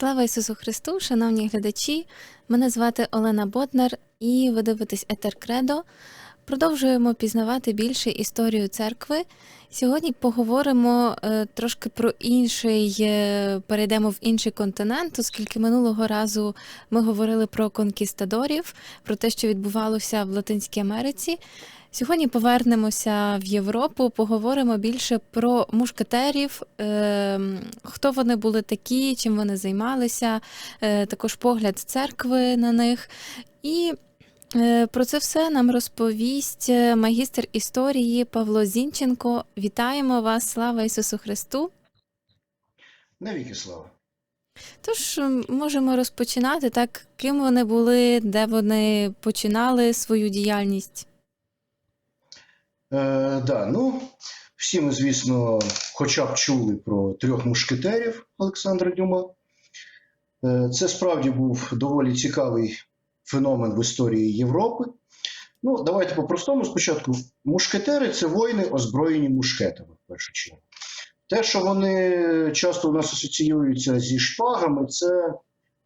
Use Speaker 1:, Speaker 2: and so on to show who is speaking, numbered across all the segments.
Speaker 1: Слава Ісусу Христу, шановні глядачі! Мене звати Олена Боднар, і ви дивитесь Етер Кредо. Продовжуємо пізнавати більше історію церкви. Сьогодні поговоримо е, трошки про інший, е, перейдемо в інший континент, оскільки минулого разу ми говорили про конкістадорів, про те, що відбувалося в Латинській Америці. Сьогодні повернемося в Європу, поговоримо більше про мушкетерів, е, хто вони були такі, чим вони займалися, також погляд церкви на них. І про це все нам розповість е, магістр історії Павло Зінченко. Вітаємо вас! Слава Ісусу Христу!
Speaker 2: Навіки слава.
Speaker 1: Тож можемо розпочинати так, ким вони були, де вони починали свою діяльність.
Speaker 2: Е, да, ну, всі ми, звісно, хоча б чули про трьох мушкетерів Олександра Дюма. Е, це справді був доволі цікавий феномен в історії Європи. Ну, давайте по-простому спочатку. Мушкетери це воїни, озброєні мушкетами, в першу чергу. Те, що вони часто у нас асоціюються зі шпагами, це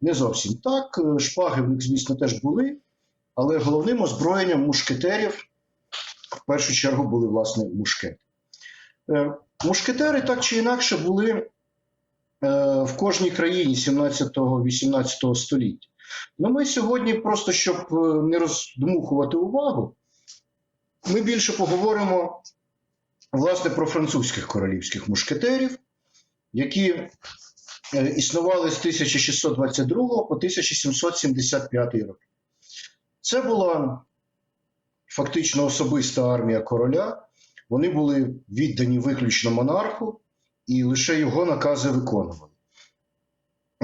Speaker 2: не зовсім так. Шпаги в них, звісно, теж були, але головним озброєнням мушкетерів в першу чергу були власне мушкети. Е, Мушкетери так чи інакше були е, в кожній країні 17-18 століття. Ну, ми сьогодні, просто щоб е, не роздмухувати увагу, ми більше поговоримо власне про французьких королівських мушкетерів, які е, існували з 1622 по 1775 роки. Це була фактично особиста армія короля. Вони були віддані виключно монарху і лише його накази виконували.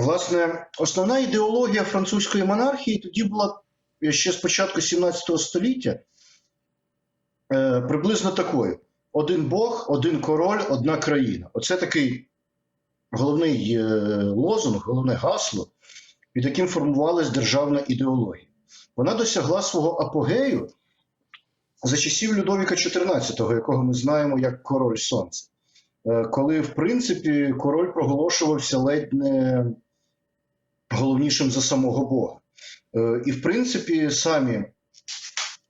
Speaker 2: Власне, основна ідеологія французької монархії тоді була ще з початку 17 століття е, приблизно такою: один Бог, один король, одна країна. Оце такий головний е, лозунг, головне гасло, під яким формувалась державна ідеологія. Вона досягла свого апогею за часів Людовіка XIV, якого ми знаємо як король Сонця, Е, коли, в принципі, король проголошувався ледь не головнішим за самого Бога. Е, І, в принципі, самі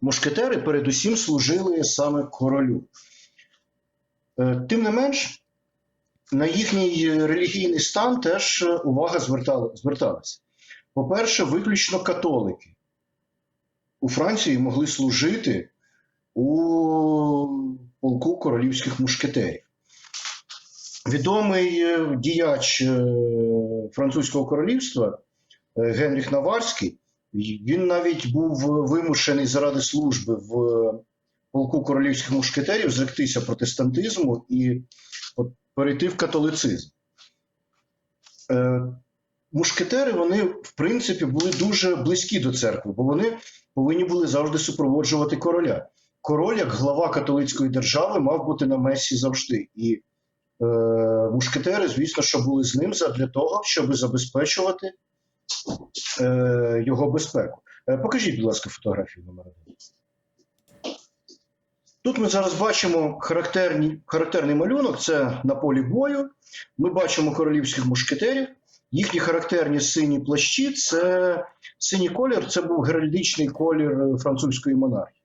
Speaker 2: мушкетери передусім служили саме королю. Е, Тим не менш, на їхній релігійний стан теж увага звертала- зверталася. По-перше, виключно католики у Франції могли служити у полку королівських мушкетерів. Відомий е, діяч е, французького королівства е, Генріх Наварський, він навіть був вимушений заради служби в полку королівських мушкетерів зректися протестантизму і перейти в католицизм. Мушкетери вони, в принципі, були дуже близькі до церкви, бо вони повинні були завжди супроводжувати короля король, як глава католицької держави, мав бути на месі завжди. І мушкетери, звісно, що були з ним для того, щоб забезпечувати е, його безпеку. Е, покажіть, будь ласка, фотографію номер один. Тут ми зараз бачимо характерні, характерний малюнок це на полі бою. Ми бачимо королівських мушкетерів. Їхні характерні сині плащі це синій колір, це був геральдичний колір французької монархії.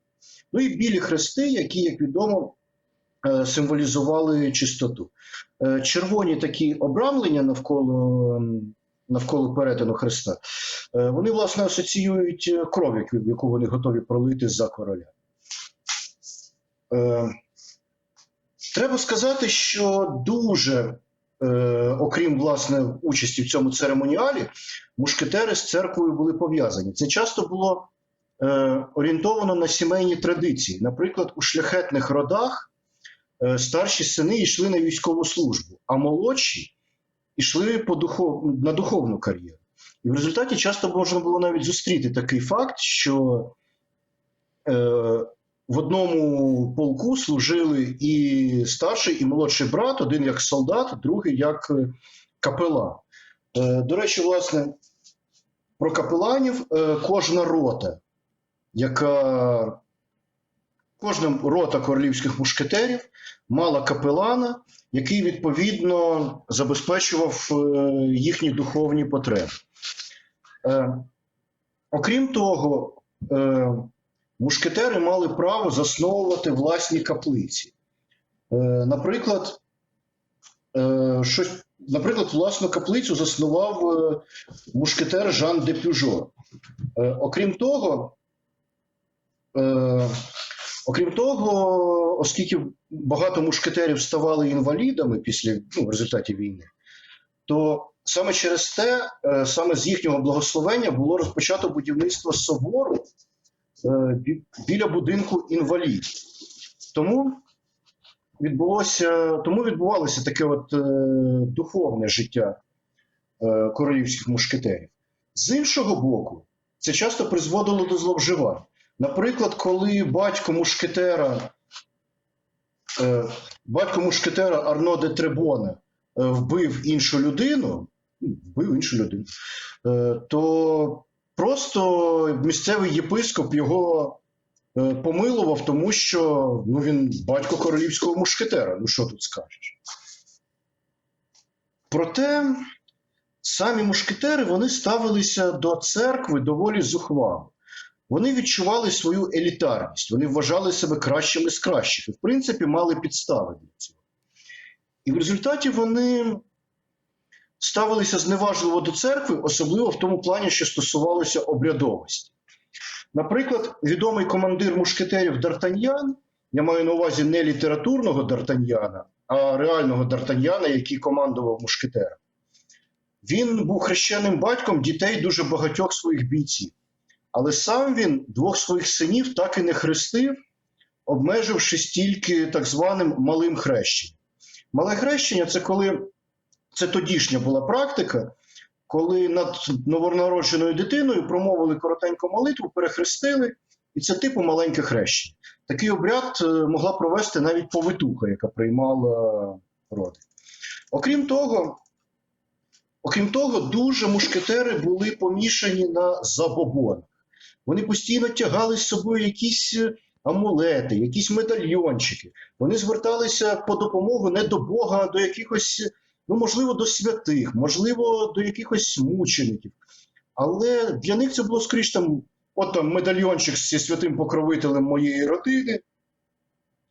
Speaker 2: Ну і білі хрести, які, як відомо, е, символізували чистоту. Е, Червоні такі обрамлення навколо, навколо перетину хреста, е, вони, власне, асоціюють е, кров, яку- вони готові пролити за короля. Е, Треба сказати, що дуже, е, окрім власне участі в цьому церемоніалі, мушкетери з церквою були пов'язані. Це часто було е, орієнтовано на сімейні традиції. Наприклад, у шляхетних родах е, старші сини йшли на військову службу, а молодші йшли по духов... на духовну кар'єру. І в результаті часто можна було навіть зустріти такий факт, що е, в одному полку служили і старший, і молодший брат, один як солдат, другий як е, капелан. Е, До речі, власне, про капеланів е, кожна рота, яка Кожна рота королівських мушкетерів мала капелана, який відповідно забезпечував е, їхні духовні потреби. Е, Окрім того, е, мушкетери мали право засновувати власні каплиці. Наприклад, щось, наприклад, власну каплицю заснував мушкетер Жан де Пюжо. Окрім того, окрім того, оскільки багато мушкетерів ставали інвалідами після ну, в результаті війни, то саме через те, е, саме з їхнього благословення було розпочато будівництво собору е, біля будинку інвалідів. Тому відбулося, тому відбувалося таке от е, духовне життя королівських мушкетерів. З іншого боку, це часто призводило до зловживань. Наприклад, коли батько мушкетера, е, батько мушкетера Арно де Требона е, вбив іншу людину, ну, вбив іншу людину, е, то просто місцевий єпископ його помилував, тому що ну, він батько королівського мушкетера. Ну що тут скажеш? Проте самі мушкетери вони ставилися до церкви доволі зухвало. Вони відчували свою елітарність, вони вважали себе кращими з кращих і, в принципі, мали підстави для цього. І в результаті вони ставилися зневажливо до церкви, особливо в тому плані, що стосувалося обрядовості. Наприклад, відомий командир мушкетерів Д'Артаньян, я маю на увазі не літературного Д'Артаньяна, а реального Д'Артаньяна, який командував мушкетером. Він був хрещеним батьком дітей дуже багатьох своїх бійців. Але сам він двох своїх синів так і не хрестив, обмежившись тільки так званим малим хрещенням. Мале хрещення це коли це тодішня була практика, коли над новонародженою дитиною промовили коротеньку молитву, перехрестили, і це типу маленьке хрещення. Такий обряд е, могла провести навіть повитуха, яка приймала роди. Окрім того, окрім того, дуже мушкетери були помішані на забобонах. Вони постійно тягали з собою якісь е, амулети, якісь медальйончики. Вони зверталися по допомогу не до Бога, а до якихось, ну можливо, до святих, можливо, до якихось мучеників. Але для них це було скоріш там, от там медальйончик зі святим покровителем моєї родини.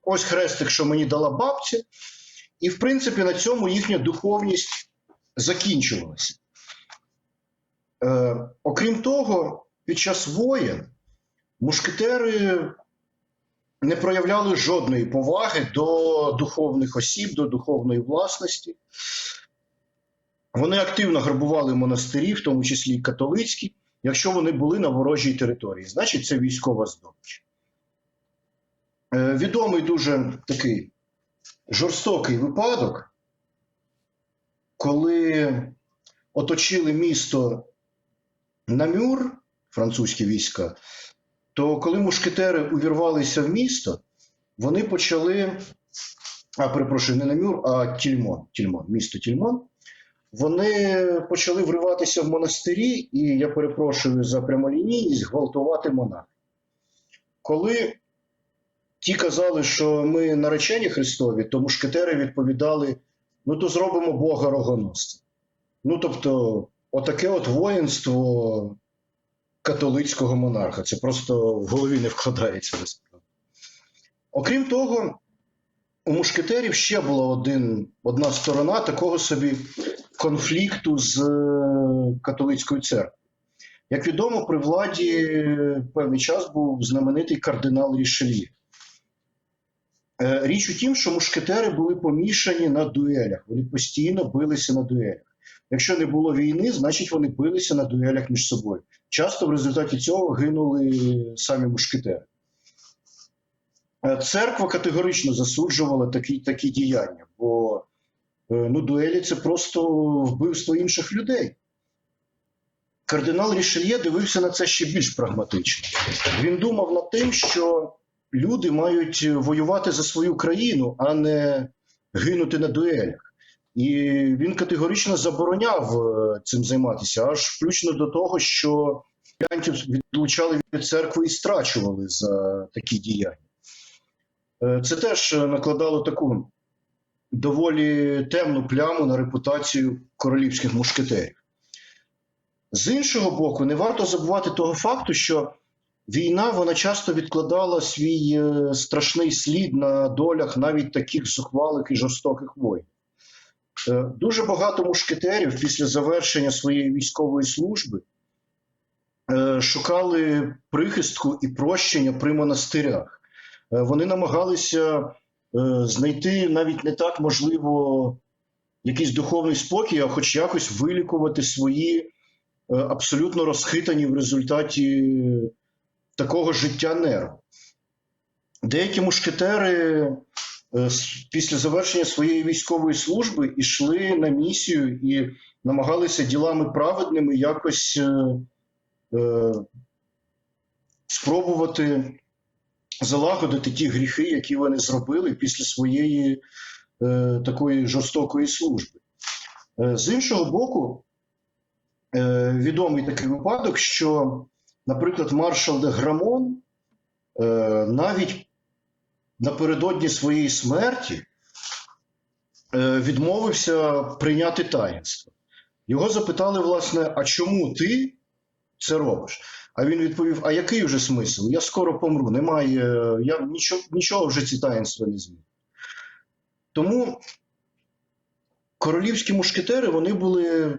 Speaker 2: Ось хрестик, що мені дала бабця. І, в принципі, на цьому їхня духовність закінчувалася. Е, окрім того, під час воєн мушкетери не проявляли жодної поваги до духовних осіб, до духовної власності. Вони активно грабували монастирі, в тому числі і католицькі, якщо вони були на ворожій території. Значить, це військова здобич. Е, відомий дуже такий жорстокий випадок, коли оточили місто Намюр, французькі війська, то коли мушкетери увірвалися в місто, вони почали. А, перепрошую, не Намюр, а Тільмон, Тільмон, місто Тільмон. Вони почали вриватися в монастирі, і я перепрошую за прямолінійність, гвалтувати монахів. Коли ті казали, що ми наречені Христові, то мушкетери відповідали: ну то зробимо Бога рогоносцем. Ну тобто, отаке от воїнство католицького монарха. Це просто в голові не вкладається. Окрім того, у мушкетерів ще була один, одна сторона такого собі конфлікту з е, католицькою церквою. Як відомо, при владі певний час був знаменитий кардинал Рішельє. Е, Річ у тім, що мушкетери були помішані на дуелях. Вони постійно билися на дуелях. Якщо не було війни, значить вони билися на дуелях між собою. Часто в результаті цього гинули самі мушкетери. Е, Церква категорично засуджувала такі, такі діяння, бо е, ну, дуелі це просто вбивство інших людей. Кардинал Рішельє дивився на це ще більш прагматично. Він думав над тим, що люди мають воювати за свою країну, а не гинути на дуелях. І він категорично забороняв е, цим займатися, аж включно до того, що відлучали від церкви і страчували за такі діяння. Е, Це теж е, накладало таку доволі темну пляму на репутацію королівських мушкетерів. З іншого боку, не варто забувати того факту, що війна вона часто відкладала свій страшний слід на долях навіть таких зухвалих і жорстоких воїнів. Е, Дуже багато мушкетерів після завершення своєї військової служби е, шукали прихистку і прощення при монастирях. Е, Вони намагалися знайти навіть не так можливо якийсь духовний спокій, а хоч якось вилікувати свої абсолютно розхитані в результаті такого життя нерви. Деякі мушкетери після завершення своєї військової служби йшли на місію і намагалися ділами праведними якось е, е, спробувати залагодити ті гріхи, які вони зробили після своєї е, такої жорстокої служби. Е, з іншого боку, е, відомий такий випадок, що, наприклад, маршал де Грамон е, навіть напередодні своєї смерті е, відмовився прийняти таїнство. Його запитали, власне, а чому ти це робиш? А він відповів: А який вже смисл? Я скоро помру, немає, я нічого, нічого вже ці таїнства не зміню. Тому королівські мушкетери вони були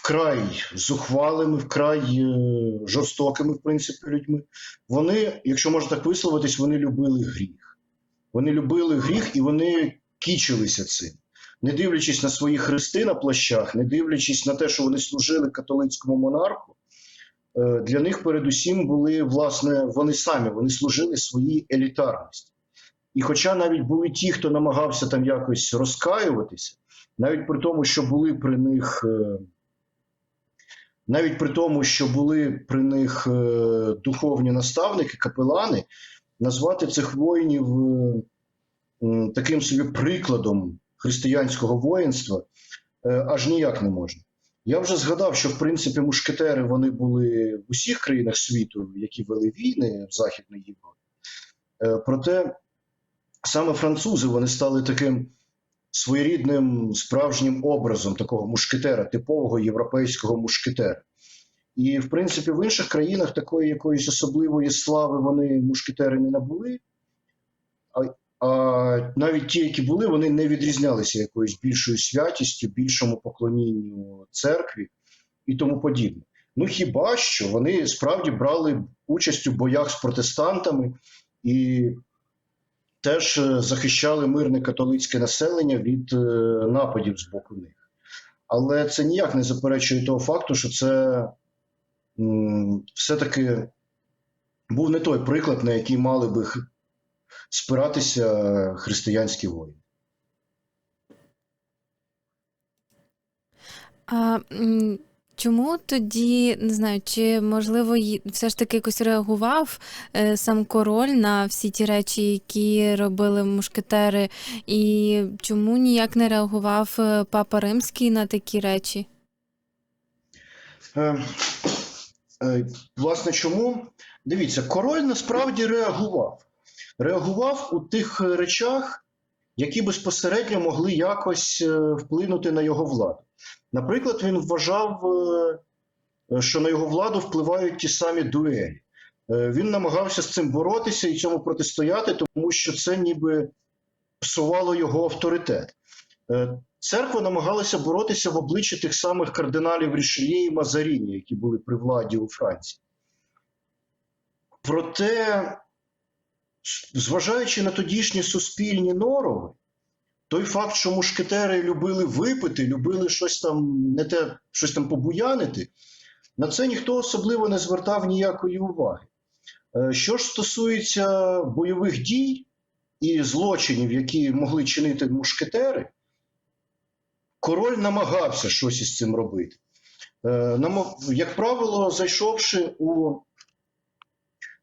Speaker 2: вкрай зухвалими, вкрай е, жорстокими, в принципі, людьми. Вони, якщо можна так висловитись, вони любили гріх. Вони любили гріх і вони кічилися цим. Не дивлячись на свої хрести на плащах, не дивлячись на те, що вони служили католицькому монарху, е, для них передусім були, власне, вони самі, вони служили своїй елітарності. І хоча навіть були ті, хто намагався там якось розкаюватися, навіть при тому, що були при них, е, навіть при тому, що були при них е, духовні наставники, капелани, назвати цих воїнів е, таким собі прикладом християнського воїнства е, аж ніяк не можна. Я вже згадав, що в принципі мушкетери вони були в усіх країнах світу, які вели війни в Західній Європі. Проте саме французи вони стали таким своєрідним справжнім образом такого мушкетера, типового європейського мушкетера. І, в принципі, в інших країнах такої якоїсь особливої слави вони мушкетери не набули. А, а навіть ті, які були, вони не відрізнялися якоюсь більшою святістю, більшому поклонінню церкві і тому подібне. Ну хіба що вони справді брали участь у боях з протестантами і теж е, захищали мирне католицьке населення від е, нападів з боку них. Але це ніяк не заперечує того факту, що це все-таки був не той приклад, на який мали би спиратися християнські воїни.
Speaker 1: А чому тоді, не знаю, чи можливо все ж таки якось реагував е, сам король на всі ті речі, які робили мушкетери, і чому ніяк не реагував е, папа Римський на такі речі?
Speaker 2: Е, е, власне, чому? Дивіться, король насправді реагував. Реагував у тих речах, які безпосередньо могли якось е, вплинути на його владу. Наприклад, він вважав, е, е, що на його владу впливають ті самі дуелі. Е, Він намагався з цим боротися і цьому протистояти, тому що це ніби псувало його авторитет. Церква намагалася боротися в обличчі тих самих кардиналів Рішельє і Мазаріні, які були при владі у Франції. Проте, зважаючи на тодішні суспільні норови, той факт, що мушкетери любили випити, любили щось там не те, щось там побуянити, на це ніхто особливо не звертав ніякої уваги. Е, Що ж стосується бойових дій і злочинів, які могли чинити мушкетери, король намагався щось із цим робити. Е, Як правило, зайшовши у,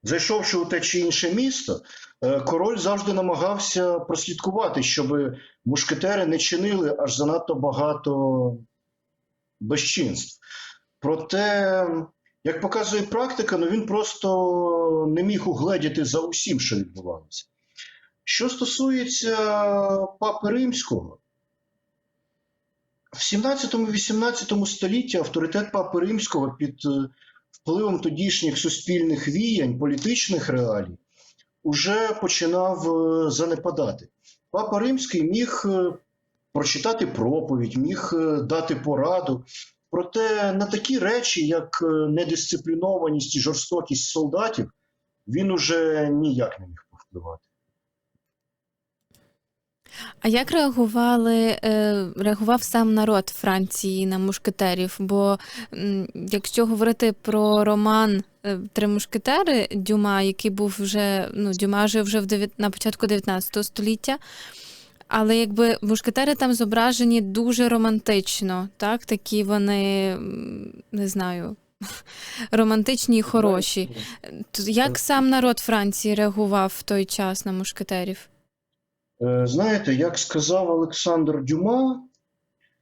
Speaker 2: зайшовши у те чи інше місто, е, король завжди намагався прослідкувати, щоб мушкетери не чинили аж занадто багато безчинств. Проте, як показує практика, ну він просто не міг угледіти за усім, що відбувалося. Що стосується Папи Римського, в 17-18 столітті авторитет Папи Римського під е, впливом тодішніх суспільних віянь, політичних реалій, уже починав е, занепадати. Папа Римський міг е, прочитати проповідь, міг е, дати пораду. Проте на такі речі, як недисциплінованість і жорстокість солдатів, він уже ніяк не міг повпливати.
Speaker 1: А як реагували, е, реагував сам народ Франції на мушкетерів? Бо якщо говорити про роман е, Три мушкетери Дюма, який був вже ну, Дюма жив вже в дев'ят- на початку 19 століття. Але якби мушкетери там зображені дуже романтично, так? Такі вони, не знаю, романтичні і хороші. Як сам народ Франції реагував в той час на мушкетерів?
Speaker 2: Е, Знаєте, як сказав Олександр Дюма,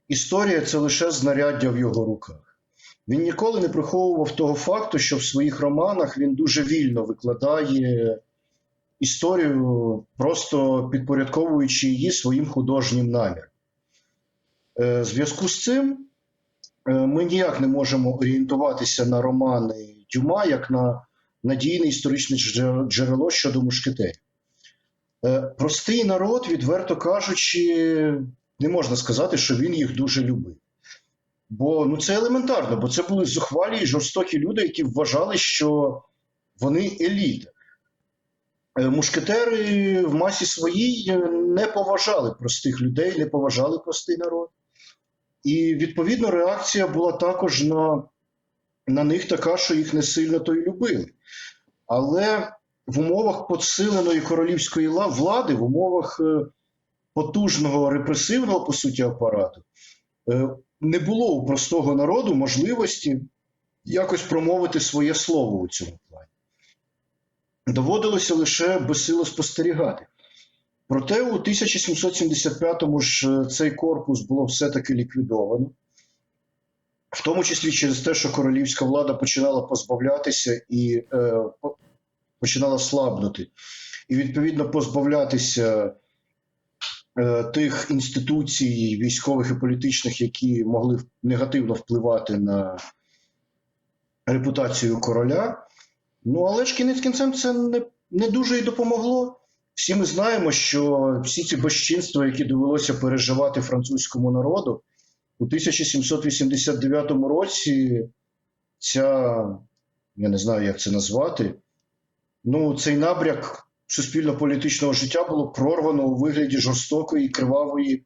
Speaker 2: історія це лише знаряддя в його руках. Він ніколи не приховував того факту, що в своїх романах він дуже вільно викладає історію, просто підпорядковуючи її своїм художнім наміром. Е, В зв'язку з цим е, ми ніяк не можемо орієнтуватися на романи Дюма як на надійне історичне джерело щодо мушкетерів. Е, Простий народ, відверто кажучи, не можна сказати, що він їх дуже любив. Бо ну, це елементарно, бо це були зухвалі і жорстокі люди, які вважали, що вони еліта. Е, Мушкетери в масі своїй не поважали простих людей, не поважали простий народ. І відповідно реакція була також на, на них така, що їх не сильно то й любили. Але в умовах посиленої королівської влади, в умовах е, потужного репресивного по суті апарату, е, не було у простого народу можливості якось промовити своє слово у цьому плані. Доводилося лише безсило спостерігати. Проте у 1775-му ж е, цей корпус було все-таки ліквідовано, в тому числі через те, що королівська влада починала позбавлятися і е, починала слабнути, і відповідно позбавлятися е, тих інституцій військових і політичних, які могли негативно впливати на репутацію короля. Ну, але ж кінець кінцем це не, не дуже і допомогло. Всі ми знаємо, що всі ці безчинства, які довелося переживати французькому народу, у 1789 році ця, я не знаю, як це назвати, ну, цей набряк суспільно-політичного життя було прорвано у вигляді жорстокої, кривавої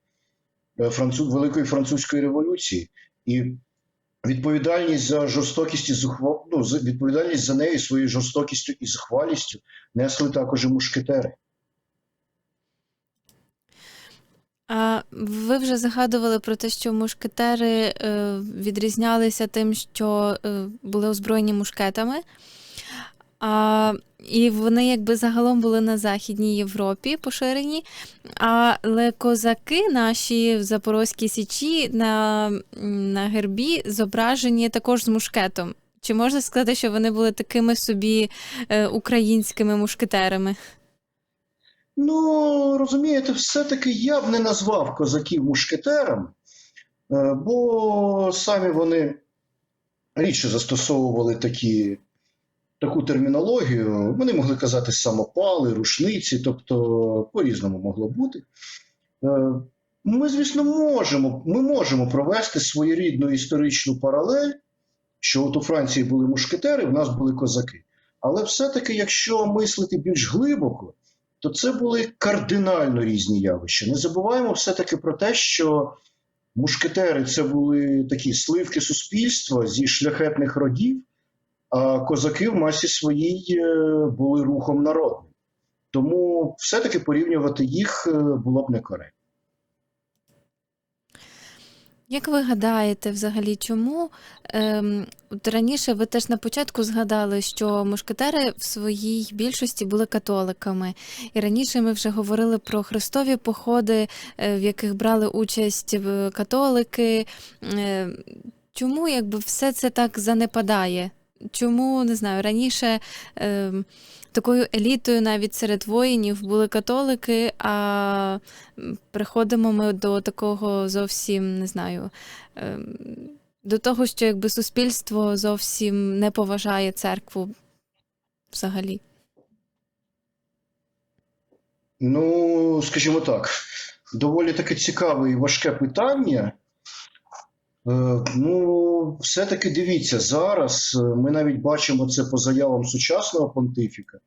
Speaker 2: е, француз, Великої французької революції. І відповідальність за жорстокість і зухва... ну, відповідальність за нею своєю жорстокістю і зухвалістю несли також і мушкетери.
Speaker 1: А ви вже згадували про те, що мушкетери е, відрізнялися тим, що е, були озброєні мушкетами. А, і вони якби загалом були на Західній Європі поширені. Але козаки наші в Запорозькій Січі на, на гербі зображені також з мушкетом. Чи можна сказати, що вони були такими собі е, українськими мушкетерами?
Speaker 2: Ну, розумієте, все-таки я б не назвав козаків мушкетерами, е, бо самі вони рідше застосовували такі, таку термінологію. Вони могли казати самопали, рушниці, тобто по-різному могло бути. Е, Ми, звісно, можемо, ми можемо провести своєрідну історичну паралель, що от у Франції були мушкетери, в нас були козаки. Але все-таки, якщо мислити більш глибоко, то це були кардинально різні явища. Не забуваємо все-таки про те, що мушкетери це були такі сливки суспільства зі шляхетних родів, а козаки в масі своїй е, були рухом народним. Тому все-таки порівнювати їх е, було б некоректно.
Speaker 1: Як ви гадаєте, взагалі, чому ем, от раніше ви теж на початку згадали, що мушкетери в своїй більшості були католиками, і раніше ми вже говорили про хрестові походи, е, в яких брали участь католики. Е, чому якби все це так занепадає? Чому не знаю, раніше е, такою елітою навіть серед воїнів були католики, а приходимо ми до такого зовсім не знаю. Е, до того, що якби суспільство зовсім не поважає церкву взагалі.
Speaker 2: Ну, скажімо так, доволі таке цікаве і важке питання. Е, Ну, все-таки дивіться, зараз е, ми навіть бачимо це по заявам сучасного понтифіка.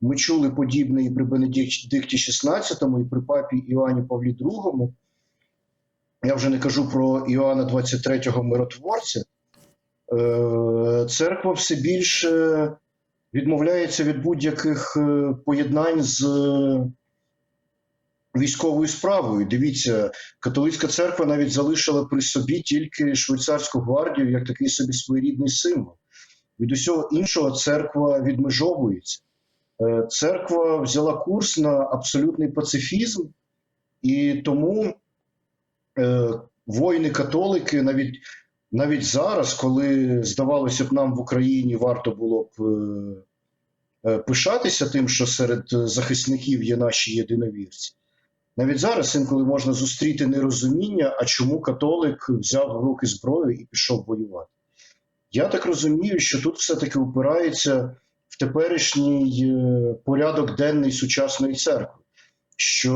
Speaker 2: Ми чули подібне і при Бенедикті XVI, і при папі Іоанні Павлі II. Я вже не кажу про Іоанна 23-го миротворця. Е, Церква все більше відмовляється від будь-яких поєднань з військовою справою. Дивіться, католицька церква навіть залишила при собі тільки швейцарську гвардію як такий собі своєрідний символ. Від усього іншого церква відмежовується. Е, Церква взяла курс на абсолютний пацифізм, і тому е, воїни-католики навіть, навіть зараз, коли здавалося б, нам в Україні варто було б е, пишатися тим, що серед захисників є наші єдиновірці. Навіть зараз інколи можна зустріти нерозуміння, а чому католик взяв в руки зброю і пішов воювати. Я так розумію, що тут все-таки упирається в теперішній е, порядок денний сучасної церкви, що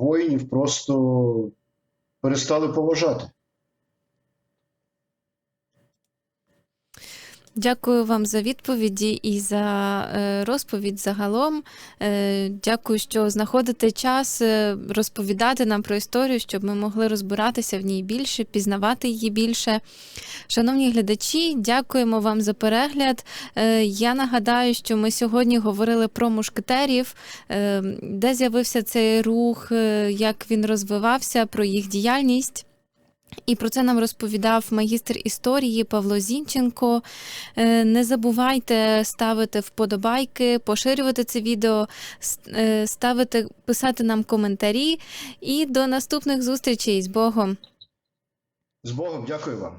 Speaker 2: воїнів просто перестали поважати.
Speaker 1: Дякую вам за відповіді і за е, розповідь загалом. Е, Дякую, що знаходите час е, розповідати нам про історію, щоб ми могли розбиратися в ній більше, пізнавати її більше. Шановні глядачі, дякуємо вам за перегляд. Я нагадаю, що ми сьогодні говорили про мушкетерів, де з'явився цей рух, як він розвивався, про їх діяльність. І про це нам розповідав магістр історії Павло Зінченко. Е, Не забувайте ставити вподобайки, поширювати це відео, е, ставити, писати нам коментарі. І до наступних зустрічей з Богом!
Speaker 2: З Богом, дякую вам.